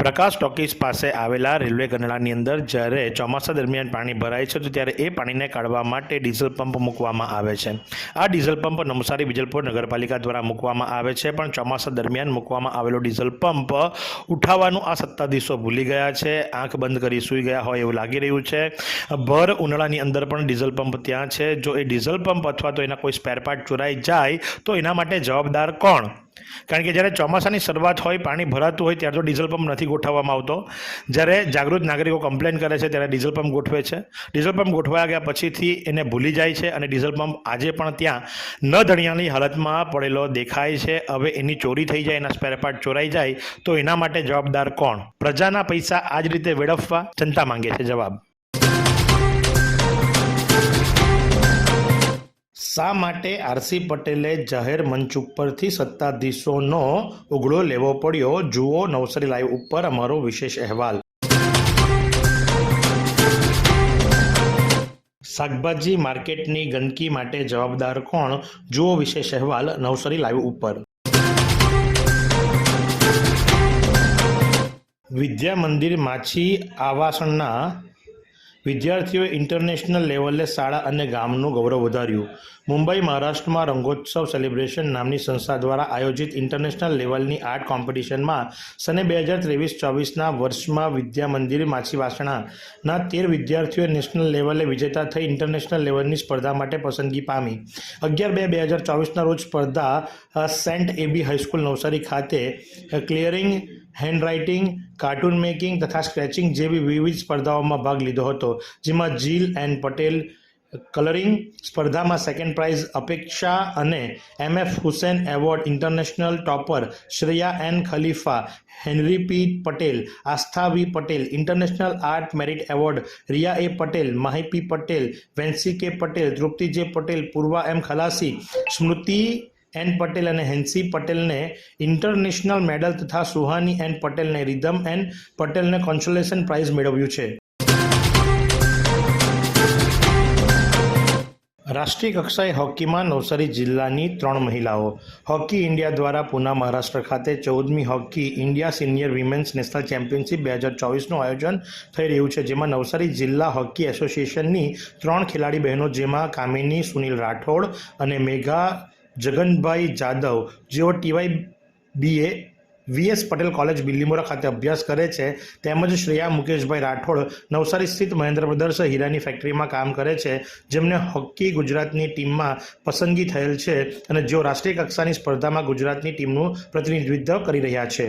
પ્રકાશ talkies પાસે આવેલા railway ગરનાળાની અંદર જ્યારે ચોમાસા દરમિયાન પાણી ભરાય છે, તો ત્યારે એ પાણીને કાઢવા માટે ડીઝલ પંપ મૂકવામાં આવે છે. આ ડીઝલ પંપ નવસારી વિજલપુર નગરપાલિકા દ્વારા મૂકવામાં આવે છે, પણ ચોમાસા દરમિયાન મૂકવામાં આવેલો ડીઝલ પંપ ઉઠાવવાનું આ સત્તાધીશો ભૂલી ગયા છે. આંખ બંધ કરી સૂઈ ગયા હોય એવું લાગી રહ્યું છે. ભર ઉનાળાની અંદર પણ ડીઝલ પંપ ત્યાં છે. જો એ ડીઝલ પંપ અથવા તો એના કોઈ સ્પેરપાર્ટ ચોરાઈ જાય, તો એના માટે જવાબદાર કોણ? કારણ કે જ્યારે ચોમાસાની શરૂઆત હોય, પાણી ભરાતું હોય, ત્યારે તો ડીઝલ પંપ નથી ગોઠવવામાં આવતો. જ્યારે જાગૃત નાગરિકો કમ્પ્લેન કરે છે, ત્યારે ડીઝલ પંપ ગોઠવે છે. ડીઝલ પંપ ગોઠવાયા ગયા પછીથી એને ભૂલી જાય છે અને ડીઝલ પંપ આજે પણ ત્યાં ન ધણિયાની હાલતમાં પડેલો દેખાય છે. હવે એની ચોરી થઈ જાય, એના સ્પેરપાર્ટ ચોરાઈ જાય, તો એના માટે જવાબદાર કોણ? પ્રજાના પૈસા આ જ રીતે વેડફવા? જનતા માંગે છે, જવાબ. શા માટે આરસી પટેલે જાહેર મંચ ઉપરથી સત્તાધીશોનો ઉઘડો લેવો પડ્યો? જુઓ નવસારી લાઈવ ઉપર અમારો વિશેષ અહેવાલ. શાકભાજી માર્કેટની ગંદકી માટે જવાબદાર કોણ? જુઓ વિશેષ અહેવાલ નવસારી લાઈવ ઉપર. વિદ્યા મંદિર માછી આવાસણના વિદ્યાર્થીઓએ ઇન્ટરનેશનલ લેવલે શાળા અને ગામનું ગૌરવ વધાર્યું. મુંબઈ, મહારાષ્ટ્રમાં રંગોત્સવ સેલિબ્રેશન નામની સંસ્થા દ્વારા આયોજિત ઇન્ટરનેશનલ લેવલની આર્ટ કોમ્પિટિશનમાં સને બે હજાર ત્રેવીસ ચોવીસના વર્ષમાં વિદ્યા મંદિર માછીવાસણાના તેર વિદ્યાર્થીઓએ નેશનલ લેવલે વિજેતા થઈ ઇન્ટરનેશનલ લેવલની સ્પર્ધા માટે પસંદગી પામી. અગિયાર બે બે હજાર ચોવીસના રોજ સ્પર્ધા સેન્ટ એબી હાઈસ્કૂલ નવસારી ખાતે ક્લિયરિંગ હેન્ડરાઇટિંગ કાર્ટૂન મેકિંગ તથા સ્ક્રેચિંગ જેવી વિવિધ સ્પર્ધાઓમાં ભાગ લીધો હતો. જેમાં જીલ એન્ડ પટેલ કલરિંગ સ્પર્ધામાં સેકન્ડ પ્રાઇઝ અપેક્ષા અને M F Hussain award international topper Shreya N Khalifa, Henry P Patel, Aastha V Patel international art merit award Riya A Patel, Mahi P Patel, Vensi K Patel Trupti J Patel, Purva M Khalasi, Smruti N Patel અને Hansie પટેલને international medal તથા Suhani N પટેલને Ridham N પટેલને consolation price મેળવ્યું છે. રાષ્ટ્રીય કક્ષાએ હોકીમાં નવસારી જિલ્લાની ત્રણ મહિલાઓ. હોકી ઇન્ડિયા દ્વારા પુના મહારાષ્ટ્ર ખાતે ચૌદમી hockey India senior women's national championship બે હજાર ચોવીસનું આયોજન થઈ રહ્યું છે, જેમાં નવસારી જિલ્લા હોકી એસોસિએશનની ત્રણ ખેલાડી બહેનો, જેમાં કામિની, સુનિલ રાઠોડ અને મેઘા જગનભાઈ જાદવ જેઓ TY BA VS Patel college Bilimora ખાતે અભ્યાસ કરે છે, તેમજ શ્રેયા મુકેશભાઈ રાઠોડ નવસારી સ્થિત મહેન્દ્ર બ્રદર્સ હીરાની ફેક્ટરીમાં કામ કરે છે, જેમને હોકી ગુજરાતની ટીમમાં પસંદગી થયેલ છે અને જેઓ રાષ્ટ્રીય કક્ષાની સ્પર્ધામાં ગુજરાતની ટીમનું પ્રતિનિધિત્વ કરી રહ્યા છે.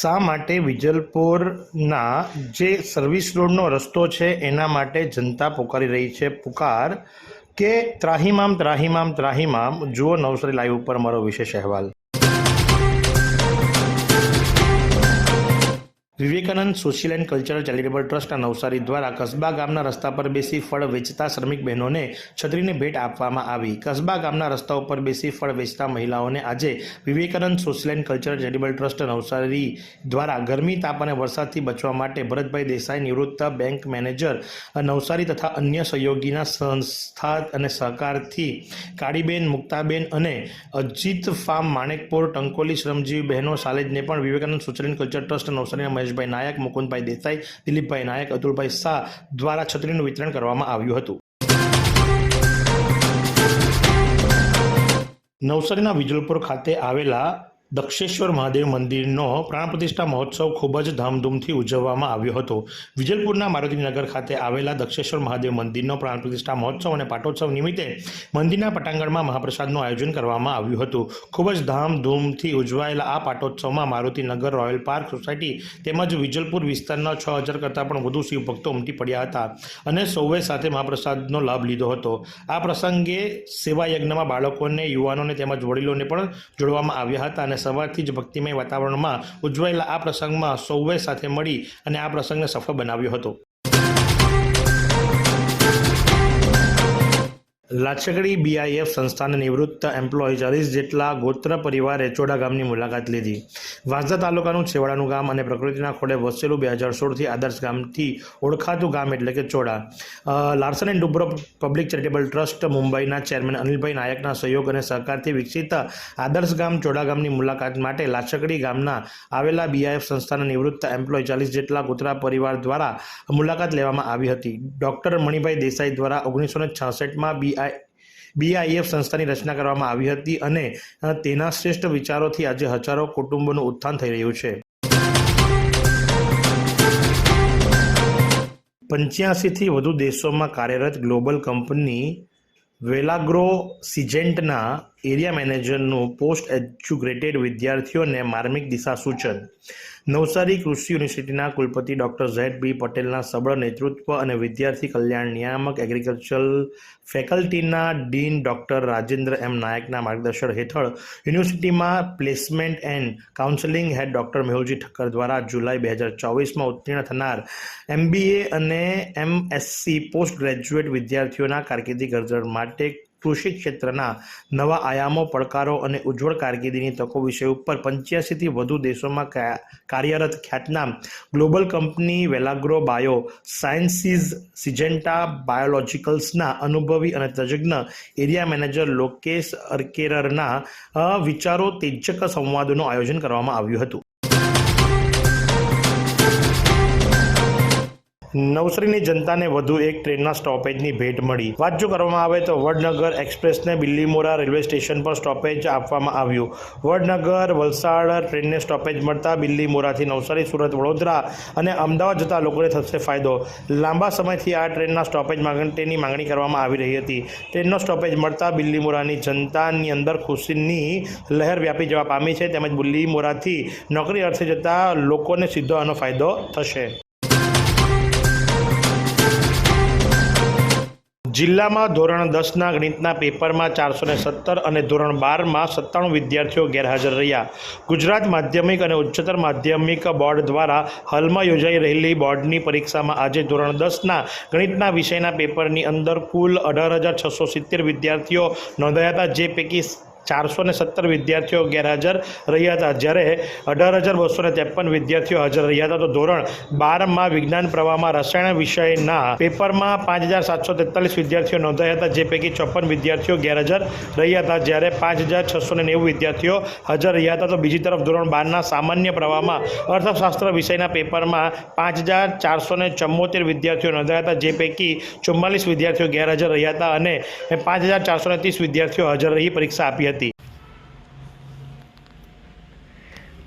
શા માટે વિજલપુરના જે સર્વિસ રોડનો રસ્તો છે, એના માટે જનતા પોકારી રહી છે? પુકાર કે ત્રાહીમામ ત્રાહીમામ ત્રાહીમામ? જુઓ નવસારી લાઈવ ઉપર મારો વિશેષ અહેવાલ. Vivekananda social and cultural charitable ટ્રસ્ટના નવસારી દ્વારા કસ્બા ગામના રસ્તા પર બેસી ફળ વેચતા શ્રમિક બહેનોને છત્રીને ભેટ આપવામાં આવી. કસ્બા ગામના રસ્તા ઉપર બેસી ફળ વેચતા મહિલાઓને આજે Vivekananda social and cultural charitable trust Navsari દ્વારા ગરમી, તાપ અને વરસાદથી બચવા માટે ભરતભાઈ દેસાઈ, નિવૃત્ત બેંક મેનેજર, નવસારી તથા અન્ય સહયોગીના સંસ્થા અને સહકારથી કાળીબેન, મુક્તાબેન અને અજીત ફાર્મ, માણેકપુર, ટંકોલી, શ્રમજીવી બહેનો સાલેજને પણ Vivekananda social and culture trust નવસારીના મહેશભાઈ નાયક, મુકુંદભાઈ દેસાઈ, દિલીપભાઈ નાયક, અતુલભાઈ શાહ દ્વારા છત્રીનું વિતરણ કરવામાં આવ્યું હતું. નવસારીના વિજલપુર ખાતે આવેલા દક્ષેશ્વર મહાદેવ મંદિરનો પ્રાણ પ્રતિષ્ઠા મહોત્સવ ખૂબ જ ધામધૂમથી ઉજવવામાં આવ્યો હતો. વિજલપુરના મારુતિનગર ખાતે આવેલા દક્ષેશ્વર મહાદેવ મંદિરનો પ્રાણ પ્રતિષ્ઠા મહોત્સવ અને પાટોત્સવ નિમિત્તે મંદિરના પટાંગણમાં મહાપ્રસાદનું આયોજન કરવામાં આવ્યું હતું. ખૂબ જ ધામધૂમથી ઉજવાયેલા આ પાટોત્સવમાં મારુતિનગર રોયલ પાર્ક સોસાયટી તેમજ વિજલપુર વિસ્તારના છ હજાર કરતાં પણ વધુ શિવભક્તો ઉમટી પડ્યા હતા અને સૌએ સાથે મહાપ્રસાદનો લાભ લીધો હતો. આ પ્રસંગે સેવાયજ્ઞમાં બાળકોને, યુવાનોને તેમજ વડીલોને પણ જોડવામાં આવ્યા હતા અને સવારથી જ ભક્તિમય વાતાવરણમાં ઉજવાયેલા આ પ્રસંગમાં સૌએ સાથે મળી અને આ પ્રસંગને સફળ બનાવ્યો હતો. લાચકડી બીઆઈએફ સંસ્થાના નિવૃત્ત એમ્પ્લોય ચાલીસ જેટલા ગોત્ર પરિવારે ચોડા ગામની મુલાકાત લીધી. વાંસદા તાલુકાનું છેવાડાનું ગામ અને પ્રકૃતિના ખોળે વસેલું બે હજાર સોળથી આદર્શ ગામથી ઓળખાતું ગામ એટલે કે Choda. Larsen and Toubro public charitable trust મુંબઈના ચેરમેન અનિલભાઈ નાયકના સહયોગ અને સહકારથી વિકસિત આદર્શ ગામ ચોડા ગામની મુલાકાત માટે લાચકડી ગામના આવેલા બીઆઈએફ સંસ્થાના નિવૃત્ત એમ્પ્લોય ચાલીસ જેટલા ગોત્રા પરિવાર દ્વારા મુલાકાત લેવામાં આવી હતી. ડૉક્ટર મણિભાઈ દેસાઈ દ્વારા ઓગણીસો ને છાસઠમાં બીઆઈ બીઆઈએફ સંસ્થાની રચના કરવામાં આવી હતી અને તેના શ્રેષ્ઠ વિચારોથી આજે હજારો કુટુંબોનું ઉત્થાન થઈ રહ્યું છે. પંચ્યાસીથી વધુ દેશોમાં કાર્યરત ગ્લોબલ કંપની વેલાગ્રો સિજેન્ટના એરિયા મેનેજરનું પોસ્ટ એજ્યુગ્રેટેડ વિદ્યાર્થીઓને માર્મિક દિશા સૂચન નવસારી કૃષિ યુનિવર્સિટીના કુલપતિ ડૉક્ટર ઝેડ બી પટેલના સબળ નેતૃત્વ અને વિદ્યાર્થી કલ્યાણ નિયામક એગ્રીકલ્ચરલ ફેકલ્ટીના ડીન ડૉક્ટર રાજેન્દ્ર એમ નાયકના માર્ગદર્શન હેઠળ યુનિવર્સિટીમાં placement and counselling head doctor Mehulji Thakkar દ્વારા જુલાઈ બે હજાર ચોવીસમાં ઉત્તીર્ણ થનાર એમબીએ અને એમએસસી પોસ્ટ ગ્રેજ્યુએટ વિદ્યાર્થીઓના કારકિર્દી ગરજણ માટે કૃષિ ક્ષેત્રના નવા આયામો, પડકારો અને ઉજ્જવળ કારકિર્દીની તકો વિષય ઉપર પંચ્યાસીથી વધુ દેશોમાં કાર્યરત ખ્યાતનામ global company Valagro bio sciences Syngenta બાયોલોજિકલ્સના અનુભવી અને તજજ્ઞ એરિયા મેનેજર લોકેશ અરકેરરના વિચારો તેજક સંવાદોનું આયોજન કરવામાં આવ્યું હતું. નવસારીની જનતાને વધુ એક ટ્રેનના સ્ટોપેજની ભેટ મળી. વાત જો કરવામાં આવે તો વડનગર એક્સપ્રેસને બિલ્લીમોરા રેલવે સ્ટેશન પર સ્ટોપેજ આપવામાં આવ્યું. વડનગર, વલસાડ ટ્રેનને સ્ટોપેજ મળતા બિલ્લીમોરાથી નવસારી, સુરત, વડોદરા અને અમદાવાદ જતા લોકોને થશે ફાયદો. લાંબા સમયથી આ ટ્રેનના સ્ટોપેજ માટેની માંગણી કરવામાં આવી રહી હતી. ટ્રેનનો સ્ટોપેજ મળતા બિલ્લીમોરાની જનતાની અંદર ખુશીની લહેર વ્યાપી જવા પામી છે. તેમજ બિલ્લીમોરાથી નોકરી અર્થે જતા લોકોને સીધો આનો ફાયદો થશે. જિલ્લામાં ધોરણ દસના ગણિતના પેપરમાં ચારસો સત્તર અને ધોરણ બારમાં સત્તાણું વિદ્યાર્થીઓ ગેરહાજર રહ્યા. ગુજરાત માધ્યમિક અને ઉચ્ચતર માધ્યમિક બોર્ડ દ્વારા હાલમાં યોજાઈ રહેલી બોર્ડની પરીક્ષામાં આજે ધોરણ દસના ગણિતના વિષયના પેપરની અંદર કુલ અઢાર હજાર છસો સિત્તેર વિદ્યાર્થીઓ નોંધાયા હતા, જે પૈકી ચારસો ને સત્તર વિદ્યાર્થીઓ ગેરહાજર રહ્યા હતા. જ્યારે અઢાર હજાર બસો ને ત્રેપન વિદ્યાર્થીઓ હાજર રહ્યા હતા. તો ધોરણ બારમાં વિજ્ઞાન પ્રવાહમાં રસાયણ વિષયના પેપરમાં પાંચ હજાર સાતસો તેતાલીસ વિદ્યાર્થીઓ નોંધાયા હતા. જે પૈકી ચોપન વિદ્યાર્થીઓ ગેરહાજર રહ્યા હતા. જ્યારે પાંચ હજાર છસો ને નેવું વિદ્યાર્થીઓ હાજર રહ્યા હતા. તો બીજી તરફ ધોરણ બારના સામાન્ય પ્રવાહમાં અર્થશાસ્ત્ર વિષયના પેપરમાં પાંચ હજાર ચારસો ને ચુમ્મોતેર વિદ્યાર્થીઓ નોંધાયા હતા. જે પૈકી ચુમ્માલીસ વિદ્યાર્થીઓ ગેરહાજર રહ્યા હતા અને પાંચ હજાર ચારસો ને ત્રીસ વિદ્યાર્થીઓ હાજર રહી પરીક્ષા આપી હતી.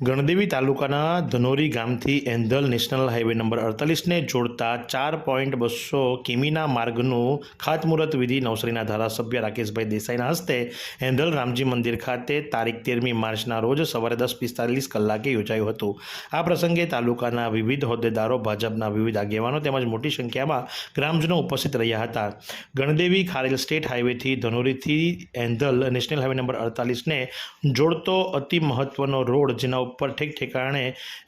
ગણદેવી તાલુકાના ધનોરી ગામથી એન્ધલ નેશનલ હાઈવે નંબર અડતાલીસને જોડતા ચાર પોઈન્ટ બસો કિમીના માર્ગનું ખાતમુહૂર્ત વિધિ નવસારીના ધારાસભ્ય રાકેશભાઈ દેસાઈના હસ્તે એન્ધલ રામજી મંદિર ખાતે તારીખ તેરમી માર્ચના રોજ સવારે દસ પિસ્તાલીસ કલાકે યોજાયું હતું. આ પ્રસંગે તાલુકાના વિવિધ હોદ્દેદારો, ભાજપના વિવિધ આગેવાનો તેમજ મોટી સંખ્યામાં ગ્રામજનો ઉપસ્થિત રહ્યા હતા. ગણદેવી ખારેલ સ્ટેટ હાઈવેથી ધનોરીથી એન્ધલ નેશનલ હાઈવે નંબર અડતાલીસને જોડતો અતિ મહત્વનો રોડ, જેના ઉપર ઠેક ઠેકાણે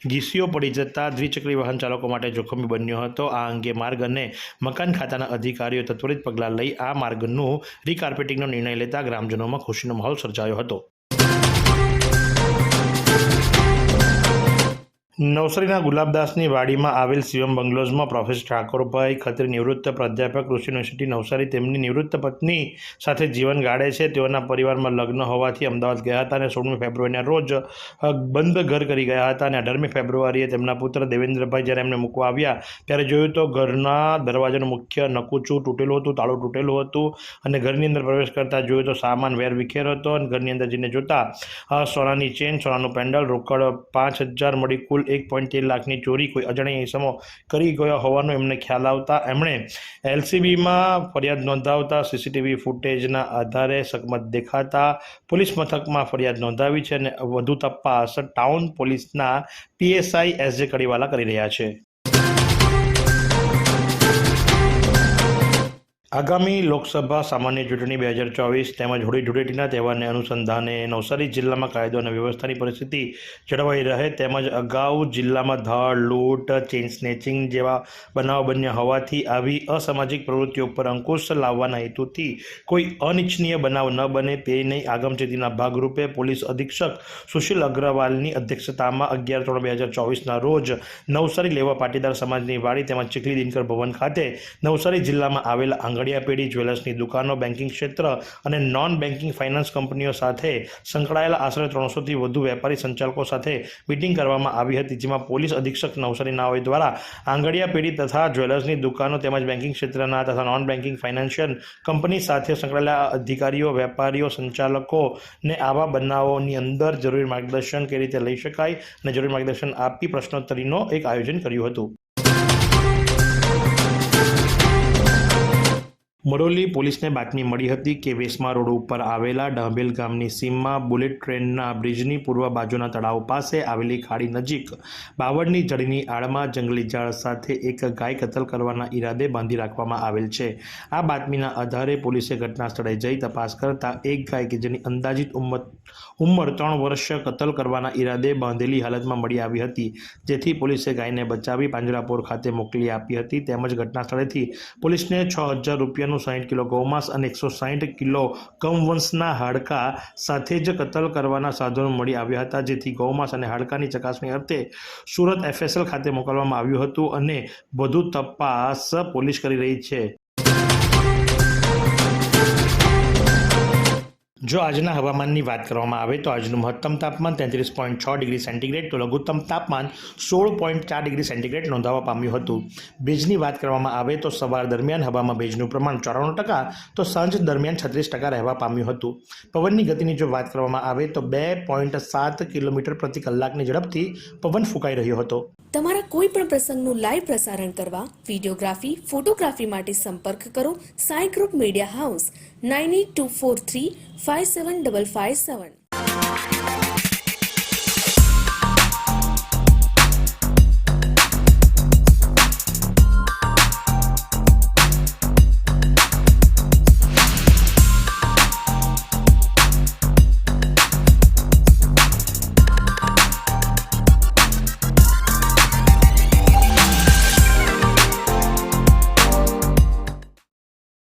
ઘીસીઓ પડી જતા દ્વિચક્રી વાહન ચાલકો માટે જોખમી બન્યો હતો. આ અંગે માર્ગ અને મકાન ખાતાના અધિકારીઓ ત્વરિત પગલાં લઈ આ માર્ગનું રીકાર્પેટિંગનો નિર્ણય લેતા ગ્રામજનોમાં ખુશીનો માહોલ સર્જાયો હતો. નવસારીના ગુલાબદાસની વાડીમાં આવેલ શિવમ બંગલોઝમાં પ્રોફેસર ઠાકોરભાઈ ખત્રી નિવૃત્ત પ્રાધ્યાપક કૃષિ યુનિવર્સિટી નવસારી તેમની નિવૃત્ત પત્ની સાથે જીવન ગાળે છે. તેઓના પરિવારમાં લગ્ન હોવાથી અમદાવાદ ગયા હતા અને સોળમી ફેબ્રુઆરીના રોજ બંધ ઘર કરી ગયા હતા અને અઢારમી ફેબ્રુઆરીએ તેમના પુત્ર દેવેન્દ્રભાઈ જ્યારે એમને મૂકવા આવ્યા, ત્યારે જોયું તો ઘરના દરવાજાનું મુખ્ય નકુચું તૂટેલું હતું, તાળું તૂટેલું હતું અને ઘરની અંદર પ્રવેશ કરતા જોયું તો સામાન વેર વિખેર હતો અને ઘરની અંદર જઈને જોતા સોનાની ચેન, સોનાનું પેન્ડલ રોકડ પાંચ હજાર મળી કુલ એક પોઈન્ટ તેર લાખની ચોરી કોઈ અજાણ્યા ઇસમો કરી ગયો હોવાનો એમને ખ્યાલ આવતા એમણે એલસીબીમાં ફરિયાદ નોંધાવતા સીસીટીવી ફૂટેજના આધારે સગમત દેખાતા પોલીસ મથકમાં ફરિયાદ નોંધાવી છે અને વધુ તપાસ ટાઉન પોલીસના પીએસઆઈ એસ જે કડીવાલા કરી રહ્યા છે. આગામી લોકસભા સામાન્ય ચૂંટણી બે હજાર ચોવીસ તેમજ હોળી ધૂળેટીના તહેવારને અનુસંધાને નવસારી જિલ્લામાં કાયદો અને વ્યવસ્થાની પરિસ્થિતિ જળવાઈ રહે તેમજ અગાઉ જિલ્લામાં ધડ, લૂંટ, ચેઇન સ્નેચિંગ જેવા બનાવ બન્યા હોવાથી આવી અસામાજિક પ્રવૃત્તિઓ પર અંકુશ લાવવાના હેતુથી કોઈ અનિચ્છનીય બનાવ ન બને તેની આગમચેતીના ભાગરૂપે પોલીસ અધિક્ષક સુશીલ અગ્રવાલની અધ્યક્ષતામાં અગિયાર ત્રણ બે હજાર ચોવીસના રોજ નવસારી લેવા પાટીદાર સમાજની વાડી તેમજ ચીખલી દિનકર ભવન ખાતે નવસારી જિલ્લામાં આવેલા આંગડિયા પેઢી જ્વેલર્સની દુકાનો બેન્કિંગ ક્ષેત્ર અને નોન બેન્કિંગ ફાઇનાન્સ કંપનીઓ સાથે સંકળાયેલા આશરે ત્રણસોથી વધુ વેપારી સંચાલકો સાથે મિટિંગ કરવામાં આવી હતી, જેમાં પોલીસ અધિક્ષક નવસારી નાઓએ દ્વારા આંગડિયા પેઢી તથા જ્વેલર્સની દુકાનો તેમજ બેન્કિંગ ક્ષેત્રના તથા નોન બેન્કિંગ ફાઇનાન્શિયલ કંપની સાથે સંકળાયેલા અધિકારીઓ, વેપારીઓ સંચાલકોને આવા બનાવોની અંદર જરૂરી માર્ગદર્શન કેવી રીતે લઈ શકાય અને જરૂરી માર્ગદર્શન આપી પ્રશ્નોત્તરીનો એક આયોજન કર્યું હતું. મરોલી પોલીસને બાતમી મળી હતી કે વેસમા રોડ ઉપર આવેલા ડાંભેલ ગામની સીમમાં બુલેટ ટ્રેનના બ્રિજની પૂર્વ બાજુના તળાવ પાસે આવેલી ખાડી નજીક બાવળની જડીની આડમાં જંગલી ઝાડ સાથે એક ગાય કતલ કરવાના ઈરાદે બાંધી રાખવામાં આવેલ છે. આ બાતમીના આધારે પોલીસે ઘટના સ્થળે જઈ તપાસ કરતા એક ગાય કે જેની અંદાજિત ઉંમર ઉંમર ત્રણ વર્ષ કતલ કરવાના ઈરાદે બાંધેલી હાલતમાં મળી આવી હતી. જેથી પોલીસે ગાયને બચાવી પાંજરાપોર ખાતે મોકલી આપી હતી. તેમજ ઘટના સ્થળેથી પોલીસને છ હજાર રૂપિયાનું સાહીઠ કિલો ગૌમાંસ અને એકસો સાહીઠ કિલો કમવંશના હાડકા સાથે જ કતલ કરવાના સાધનો મળી આવ્યા હતા. જેથી ગૌમાંસ અને હાડકાની ચકાસણી અર્થે સુરત એફએસએલ ખાતે મોકલવામાં આવ્યું હતું અને વધુ તપાસ પોલીસ કરી રહી છે. જો આજના હવામાનની વાત કરવામાં આવે તો આજનું મહત્તમ તાપમાન તેત્રીસ પોઈન્ટ છ ડિગ્રી સેન્ટીગ્રેડ તો લઘુત્તમ તાપમાન સોળ પોઈન્ટ ચાર ડિગ્રી સેન્ટીગ્રેડ નોંધાવા પામ્યું હતું. ભેજની વાત કરવામાં આવે તો સવાર દરમિયાન હવામાં ભેજનું પ્રમાણ ચોરાણું ટકા તો સાંજ દરમિયાન છત્રીસ ટકા રહેવા પામ્યું હતું. પવનની ગતિની જો વાત કરવામાં આવે તો બે પોઈન્ટ સાત કિલોમીટર પ્રતિ કલાકની ઝડપથી પવન ફૂંકાઈ રહ્યો હતો. તમારા કોઈ પણ પ્રસંગનું લાઈવ પ્રસારણ કરવા વિડીયોગ્રાફી, ફોટોગ્રાફી માટે સંપર્ક કરો. Sai group media house 98243 57557.